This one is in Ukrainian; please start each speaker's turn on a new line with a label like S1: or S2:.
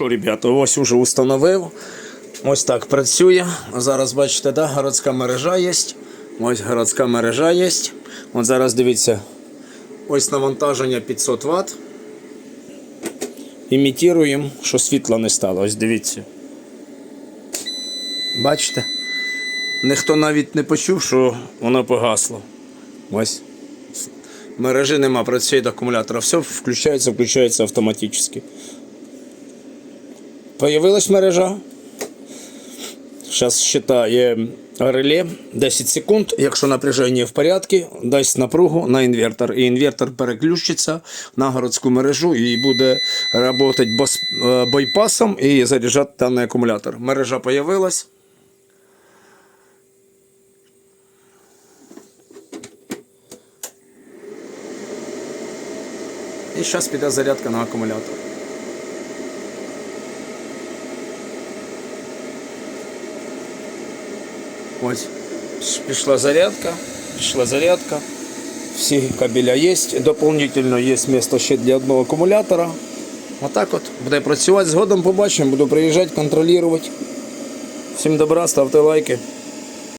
S1: Що, ребята, ось уже установив. Ось так працює. Зараз бачите, да, городська мережа є. Ось городська мережа є. От зараз дивіться. Ось навантаження 500 Вт. Імітуємо, що світла не стало. Ось дивіться. Бачите? Ніхто навіть не почув, що воно погасло. Ось. Мережі нема, працює до акумулятора. Все включається, включається автоматично. Появилась мережа. Зараз считає реле 10 секунд. Якщо напряження в порядку, дасть напругу на інвертор. І інвертор переключиться на городську мережу і буде працювати байпасом і заряджати даний акумулятор. Мережа появилась. І зараз піде зарядка на акумулятор. Ось пішла зарядка, пішла зарядка. Всі кабеля є. Дополнительно є місце ще для одного акумулятора. Отак от буде працювати. Згодом побачимо, буду приїжджати, контролювати. Всім добра, ставте лайки.